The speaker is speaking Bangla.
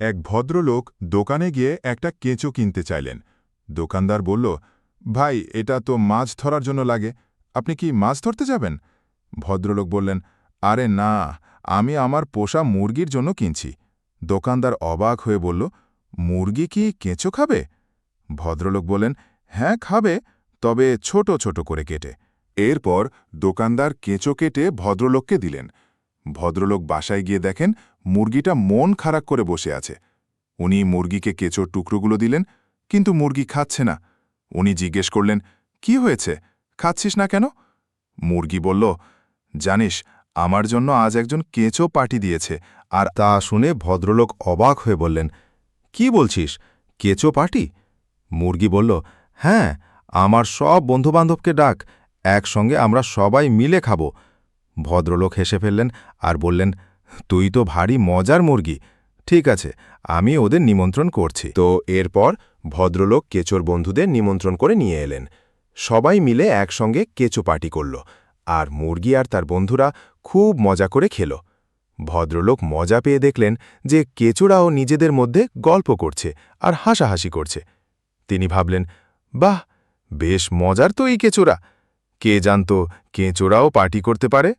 এক ভদ্রলোক দোকানে গিয়ে একটা কেঁচো কিনতে চাইলেন। দোকানদার বলল, ভাই, এটা তো মাছ ধরার জন্য লাগে। আপনি কি মাছ ধরতে যাবেন? ভদ্রলোক বললেন, আরে না, আমি আমার পোষা মুরগির জন্য কিনছি। দোকানদার অবাক হয়ে বলল, মুরগি কি কেঁচো খাবে? ভদ্রলোক বললেন হ্যাঁ খাবে, তবে ছোট ছোট করে কেটে। এরপর দোকানদার কেঁচো কেটে ভদ্রলোককে দিলেন। ভদ্রলোক বাসায় গিয়ে দেখেন মুরগিটা মন খারাপ করে বসে আছে। উনি মুরগিকে কেঁচোর টুকরোগুলো দিলেন, কিন্তু মুরগি খাচ্ছে না। উনি জিজ্ঞেস করলেন, কি হয়েছে? খাচ্ছিস না কেন? মুরগি বলল, জানিস, আমার জন্য আজ একজন কেঁচো পার্টি দিয়েছে। আর তা শুনে ভদ্রলোক অবাক হয়ে বললেন, কি বলছিস? কেঁচো পার্টি? মুরগি বলল হ্যাঁ আমার সব বন্ধুবান্ধবকে ডাক, একসঙ্গে আমরা সবাই মিলে খাব। ভদ্রলোক হেসে ফেললেন আর বললেন, তুই তো ভারী মজার মুরগি। ঠিক আছে, আমি ওদের নিমন্ত্রণ করছি। তো এরপর ভদ্রলোক কেচোর বন্ধুদের নিমন্ত্রণ করে নিয়ে এলেন। সবাই মিলে একসঙ্গে কেঁচো পার্টি করল আর মুরগি আর তার বন্ধুরা খুব মজা করে খেল। ভদ্রলোক মজা পেয়ে দেখলেন যে কেঁচোরাও নিজেদের মধ্যে গল্প করছে আর হাসাহাসি করছে। তিনি ভাবলেন, বাহ, বেশ মজার তো এই কেঁচোরা কে জানত কেঁচোরাও পার্টি করতে পারে?